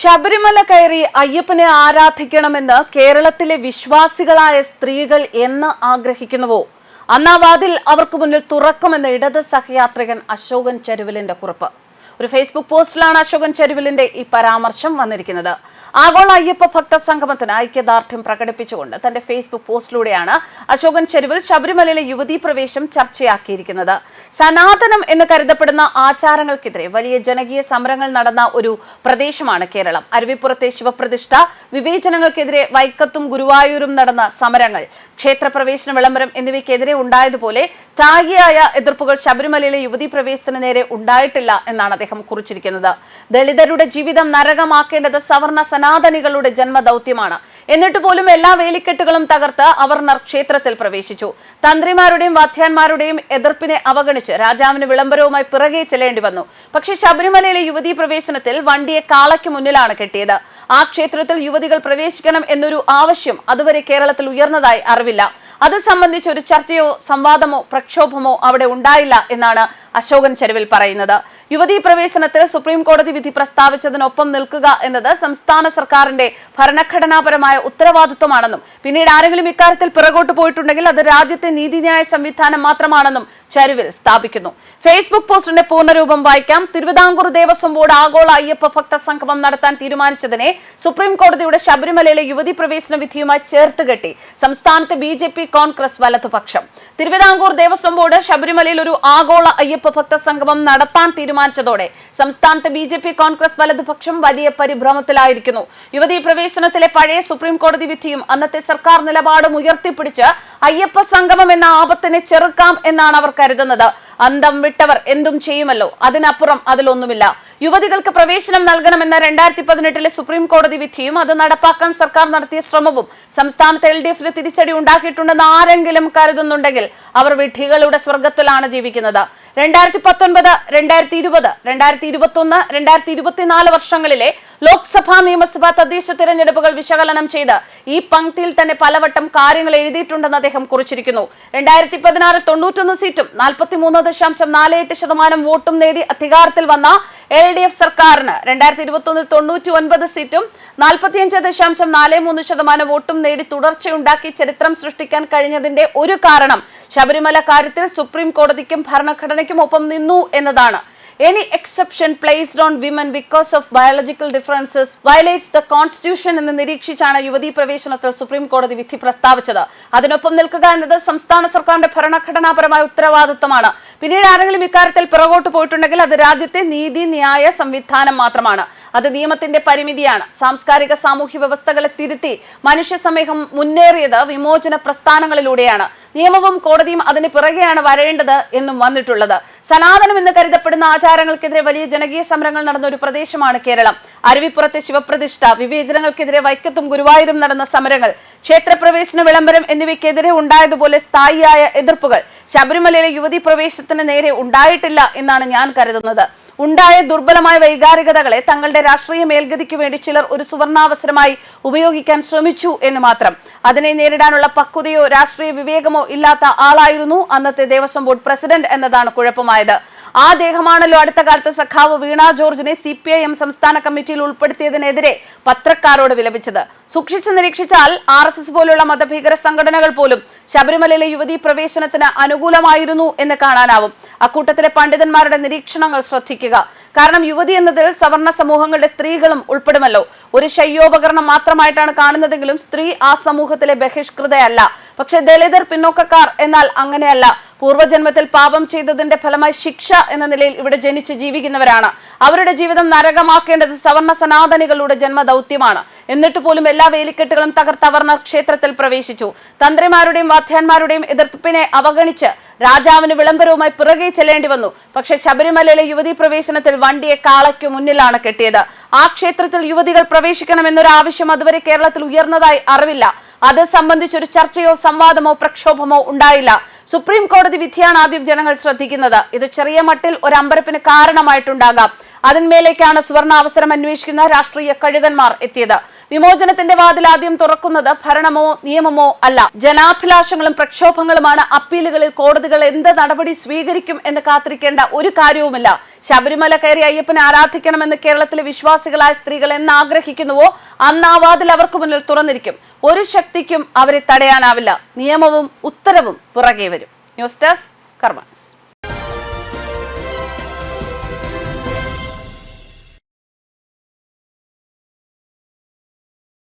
ശബരിമല കയറി അയ്യപ്പനെ ആരാധിക്കണമെന്ന് കേരളത്തിലെ വിശ്വാസികളായ സ്ത്രീകൾ എന്ന് ആഗ്രഹിക്കുന്നുവോ? അന്നാ വാതിൽ അവർക്ക് മുന്നിൽ തുറക്കുമെന്ന് ഇടത് സഹയാത്രികൻ അശോകൻ ചരുവലിന്റെ കുറിപ്പ്. ഒരു ഫേസ്ബുക്ക് പോസ്റ്റിലാണ് അശോകൻ ചെരുവിലിന്റെ ഈ പരാമർശം വന്നിരിക്കുന്നത്. ആഗോള അയ്യപ്പ ഭക്ത സംഗമത്തിന് ഐക്യദാർഢ്യം പ്രകടിപ്പിച്ചുകൊണ്ട് തന്റെ ഫേസ്ബുക്ക് പോസ്റ്റിലൂടെയാണ് അശോകൻ ചെരുവിൽ ശബരിമലയിലെ യുവതീ പ്രവേശം ചർച്ചയാക്കിയിരിക്കുന്നത്. സനാതനം എന്ന് കരുതപ്പെടുന്ന ആചാരങ്ങൾക്കെതിരെ വലിയ ജനകീയ സമരങ്ങൾ നടന്ന ഒരു പ്രദേശമാണ് കേരളം. അരുവിപ്പുറത്തെ ശിവപ്രതിഷ്ഠ വിവേചനങ്ങൾക്കെതിരെ വൈക്കത്തും ഗുരുവായൂരും നടന്ന സമരങ്ങൾ ക്ഷേത്രപ്രവേശന വിളംബരം എന്നിവയ്ക്കെതിരെ ഉണ്ടായതുപോലെ സ്ഥായിയായ എതിർപ്പുകൾ ശബരിമലയിലെ യുവതീ പ്രവേശത്തിന് നേരെ ഉണ്ടായിട്ടില്ല എന്നാണ് അദ്ദേഹം കുറിച്ചിരിക്കുന്നത്. ദളിതരുടെ ജീവിതം നരകമാക്കേണ്ടത് സവർണ സനാതനികളുടെ ജന്മദൗത്യമാണ്. എന്നിട്ട് പോലും എല്ലാ വേലിക്കെട്ടുകളും തകർത്ത് അവർണർ ക്ഷേത്രത്തിൽ പ്രവേശിച്ചു. തന്ത്രിമാരുടെയും വാദ്യാന്മാരുടെയും എതിർപ്പിനെ അവഗണിച്ച് രാജാവിന് വിളംബരവുമായി പിറകെ ചെല്ലേണ്ടി വന്നു. പക്ഷേ ശബരിമലയിലെ യുവതീ പ്രവേശനത്തിൽ വണ്ടിയെ കാളയ്ക്ക് മുന്നിലാണ് കെട്ടിയത്. ആ ക്ഷേത്രത്തിൽ യുവതികൾ പ്രവേശിക്കണം എന്നൊരു ആവശ്യം അതുവരെ കേരളത്തിൽ ഉയർന്നതായി അറിവില്ല. അത് സംബന്ധിച്ച് ഒരു ചർച്ചയോ സംവാദമോ പ്രക്ഷോഭമോ അവിടെ ഉണ്ടായില്ല എന്നാണ് അശോകൻ ചെരുവിൽ പറയുന്നത്. യുവതീ പ്രവേശനത്തിൽ സുപ്രീം കോടതി വിധി പ്രസ്താവിച്ചതിനൊപ്പം നിൽക്കുക എന്നത് സംസ്ഥാന സർക്കാരിന്റെ ഭരണഘടനാപരമായ ഉത്തരവാദിത്വമാണെന്നും പിന്നീട് ആരെങ്കിലും ഇക്കാര്യത്തിൽ പിറകോട്ട് പോയിട്ടുണ്ടെങ്കിൽ അത് രാജ്യത്തെ നീതിന്യായ സംവിധാനം മാത്രമാണെന്നും ചരുവിൽ സ്ഥാപിക്കുന്നു. ഫേസ്ബുക്ക് പോസ്റ്റിന്റെ പൂർണരൂപം വായിക്കാം. തിരുവിതാംകൂർ ദേവസ്വം ബോർഡ് ആഗോള അയ്യപ്പ ഭക്ത സംഗമം നടത്താൻ തീരുമാനിച്ചതിനെ സുപ്രീം കോടതിയുടെ ശബരിമലയിലെ യുവതി പ്രവേശന വിധിയുമായി ചേർത്തുകെട്ടി സംസ്ഥാനത്തെ ബി കോൺഗ്രസ് വലതുപക്ഷം. തിരുവിതാംകൂർ ദേവസ്വം ബോർഡ് ശബരിമലയിൽ ഒരു ആഗോള അയ്യപ്പ ഭക്ത സംഗമം നടത്താൻ തീരുമാനിച്ചതോടെ സംസ്ഥാനത്ത് ബി ജെ പി കോൺഗ്രസ് വലതുപക്ഷം വലിയ പരിഭ്രമത്തിലായിരിക്കുന്നു. യുവതീ പ്രവേശനത്തിലെ പഴയ സുപ്രീം കോടതി വിധിയും അന്നത്തെ സർക്കാർ നിലപാടും ഉയർത്തിപ്പിടിച്ച് അയ്യപ്പ സംഗമം എന്ന ആപത്തിനെ ചെറുക്കാം എന്നാണ് അവർ കരുതുന്നത്. അന്തം വിട്ടവർ എന്തും ചെയ്യുമല്ലോ അതിനപ്പുറം അതിലൊന്നുമില്ല. യുവതികൾക്ക് പ്രവേശനം നൽകണമെന്ന രണ്ടായിരത്തി പതിനെട്ടിലെ സുപ്രീം കോടതി വിധിയും അത് നടപ്പാക്കാൻ സർക്കാർ നടത്തിയ ശ്രമവും സംസ്ഥാനത്ത് എൽ ഡി എഫിന് തിരിച്ചടി ഉണ്ടാക്കിയിട്ടുണ്ടെന്ന് ആരെങ്കിലും കരുതുന്നുണ്ടെങ്കിൽ അവർ വിഡ്ഢികളുടെ സ്വർഗത്തിലാണ് ജീവിക്കുന്നത്. രണ്ടായിരത്തി പത്തൊൻപത് രണ്ടായിരത്തി ഇരുപത് രണ്ടായിരത്തി ഇരുപത്തി ഒന്ന് രണ്ടായിരത്തി ഇരുപത്തിനാല് വർഷങ്ങളിലെ ലോക്സഭാ നിയമസഭാ തദ്ദേശ തിരഞ്ഞെടുപ്പുകൾ വിശകലനം ചെയ്ത് ഈ പങ്ക്തിയിൽ തന്നെ പലവട്ടം കാര്യങ്ങൾ എഴുതിയിട്ടുണ്ടെന്ന് അദ്ദേഹം കുറിച്ചിരിക്കുന്നു. രണ്ടായിരത്തി പതിനാറിൽ തൊണ്ണൂറ്റൊന്ന് സീറ്റും നാൽപ്പത്തി മൂന്ന് ദശാംശം നാല് എട്ട് ശതമാനം വോട്ടും നേടി അധികാരത്തിൽ വന്ന എൽ ഡി എഫ് സർക്കാരിന് രണ്ടായിരത്തി ഇരുപത്തി ഒന്നിൽ തൊണ്ണൂറ്റി ഒൻപത് സീറ്റും നാൽപ്പത്തിയഞ്ച് ദശാംശം നാല് മൂന്ന് ശതമാനം വോട്ടും നേടി തുടർച്ചയുണ്ടാക്കി ചരിത്രം സൃഷ്ടിക്കാൻ കഴിഞ്ഞതിന്റെ ഒരു കാരണം ശബരിമല കാര്യത്തിൽ സുപ്രീം കോടതിക്കും ഭരണഘടനയ്ക്കും ഒപ്പം നിന്നു എന്നതാണ്. Any exception placed on women because of biological differences violates the constitution എന്ന് നിരീക്ഷിച്ചാണ് യുവതി പ്രവേശനത്തിൽ സുപ്രീം കോടതി വിധി പ്രസ്താവിച്ചത്. അതിനൊപ്പം നിൽക്കുക എന്നത് സംസ്ഥാന സർക്കാരിന്റെ ഭരണഘടനാപരമായ ഉത്തരവാദിത്തമാണ് പിന്നീട് ആരെങ്കിലും ഇക്കാര്യത്തിൽ പിറകോട്ട് പോയിട്ടുണ്ടെങ്കിൽ അത് രാജ്യത്തെ നീതി ന്യായ സംവിധാനം മാത്രമാണ്. അത് നിയമത്തിന്റെ പരിമിതിയാണ്. സാംസ്കാരിക സാമൂഹ്യ വ്യവസ്ഥകളെ തിരുത്തി മനുഷ്യ സമൂഹം മുന്നേറിയത് വിമോചന പ്രസ്ഥാനങ്ങളിലൂടെയാണ്. നിയമവും കോടതിയും അതിന് പിറകെയാണ് വരേണ്ടത് എന്നും വന്നിട്ടുള്ളത്. സനാതനം എന്ന് കരുതപ്പെടുന്ന ആചാരങ്ങൾക്കെതിരെ വലിയ ജനകീയ സമരങ്ങൾ നടന്ന ഒരു പ്രദേശമാണ് കേരളം. അരുവിപ്പുറത്തെ ശിവപ്രതിഷ്ഠ വിവേചനങ്ങൾക്കെതിരെ വൈക്കത്തും ഗുരുവായൂരും നടന്ന സമരങ്ങൾ ക്ഷേത്രപ്രവേശന വിളംബരം എന്നിവയ്ക്കെതിരെ ഉണ്ടായതുപോലെ സ്ഥായിയായ എതിർപ്പുകൾ ശബരിമലയിലെ യുവതി പ്രവേശനത്തിന് നേരെ ഉണ്ടായിട്ടില്ല എന്നാണ് ഞാൻ കരുതുന്നത്. ഉണ്ടായ ദുർബലമായ വൈകാരികതകളെ തങ്ങളുടെ രാഷ്ട്രീയ മേൽഗതിക്ക് വേണ്ടി ചിലർ ഒരു സുവർണാവസരമായി ഉപയോഗിക്കാൻ ശ്രമിച്ചു എന്ന് മാത്രം. അതിനെ നേരിടാനുള്ള പക്വതയോ രാഷ്ട്രീയ വിവേകമോ ഇല്ലാത്ത ആളായിരുന്നു അന്നത്തെ ദേവസ്വം ബോർഡ് പ്രസിഡന്റ് എന്നതാണ് കുഴപ്പമായത്. ആ ദേഹമാണല്ലോ അടുത്ത കാലത്ത് സഖാവ് വീണ ജോർജിനെ സി പി ഐ എം സംസ്ഥാന കമ്മിറ്റിയിൽ ഉൾപ്പെടുത്തിയതിനെതിരെ പത്രക്കാരോട് വിലപിച്ചത്. സൂക്ഷിച്ച് നിരീക്ഷിച്ചാൽ ആർ എസ് എസ് പോലുള്ള മതഭീകര സംഘടനകൾ പോലും ശബരിമലയിലെ യുവതീ പ്രവേശനത്തിന് അനുകൂലമായിരുന്നു എന്ന് കാണാനാവും. അക്കൂട്ടത്തിലെ പണ്ഡിതന്മാരുടെ നിരീക്ഷണങ്ങൾ ശ്രദ്ധിക്കുക. കാരണം യുവതി എന്നതിൽ സവർണ സമൂഹങ്ങളുടെ സ്ത്രീകളും ഉൾപ്പെടുമല്ലോ. ഒരു ശയ്യോപകരണം മാത്രമായിട്ടാണ് കാണുന്നതെങ്കിലും സ്ത്രീ ആ സമൂഹത്തിലെ ബഹിഷ്കൃതയല്ല. പക്ഷെ ദളിതർ പിന്നോക്കക്കാർ എന്നാൽ അങ്ങനെയല്ല. പൂർവജന്മത്തിൽ പാപം ചെയ്തതിന്റെ ഫലമായി ശിക്ഷ എന്ന നിലയിൽ ഇവിടെ ജനിച്ച് ജീവിക്കുന്നവരാണ്. അവരുടെ ജീവിതം നരകമാക്കേണ്ടത് സവർണ സനാതനികളുടെ ജന്മദൗത്യമാണ്. എന്നിട്ട് പോലും എല്ലാ വേലിക്കെട്ടുകളും തകർത്ത് അവർ ക്ഷേത്രത്തിൽ പ്രവേശിച്ചു. തന്ത്രിമാരുടെയും വാദ്യാന്മാരുടെയും എതിർപ്പിനെ അവഗണിച്ച് രാജാവിന് വിളംബരവുമായി പിറകെ ചെല്ലേണ്ടി വന്നു. പക്ഷേ ശബരിമലയിലെ യുവതി പ്രവേശനത്തിൽ വണ്ടിയെ കാളയ്ക്ക് മുന്നിലാണ് കെട്ടിയത്. ആ ക്ഷേത്രത്തിൽ യുവതികൾ പ്രവേശിക്കണമെന്നൊരു ആവശ്യം അതുവരെ കേരളത്തിൽ ഉയർന്നതായി അറിവില്ല. അത് സംബന്ധിച്ചൊരു ചർച്ചയോ സംവാദമോ പ്രക്ഷോഭമോ ഉണ്ടായില്ല. സുപ്രീം കോടതി വിധിയാണ് ആദ്യം ജനങ്ങൾ ശ്രദ്ധിക്കുന്നത്. ഇത് ചെറിയ മട്ടിൽ ഒരു അമ്പരപ്പിന് കാരണമായിട്ടുണ്ടാകാം. അതിന്മേലേക്കാണ് സുവർണ അവസരം അന്വേഷിക്കുന്ന രാഷ്ട്രീയ കഴുകന്മാർ എത്തിയത്. വിമോചനത്തിന്റെ വാതിൽ ആദ്യം തുറക്കുന്നത് ഭരണമോ നിയമമോ അല്ല. ജനാഭിലാഷങ്ങളും പ്രക്ഷോഭങ്ങളുമാണ് അപ്പീലുകളിൽ കോടതികൾ എന്ത് നടപടി സ്വീകരിക്കും എന്ന് കാത്തിരിക്കേണ്ട ഒരു കാര്യവുമില്ല. ശബരിമല കയറി അയ്യപ്പനെ ആരാധിക്കണമെന്ന് കേരളത്തിലെ വിശ്വാസികളായ സ്ത്രീകൾ എന്ന് ആഗ്രഹിക്കുന്നുവോ അന്ന് ആ വാതിൽ അവർക്ക് മുന്നിൽ തുറന്നിരിക്കും. ഒരു ശക്തിക്കും അവരെ തടയാനാവില്ല. നിയമവും ഉത്തരവും പുറകെ വരും. ന്യൂസ് ഡെസ്ക് കർമ്മ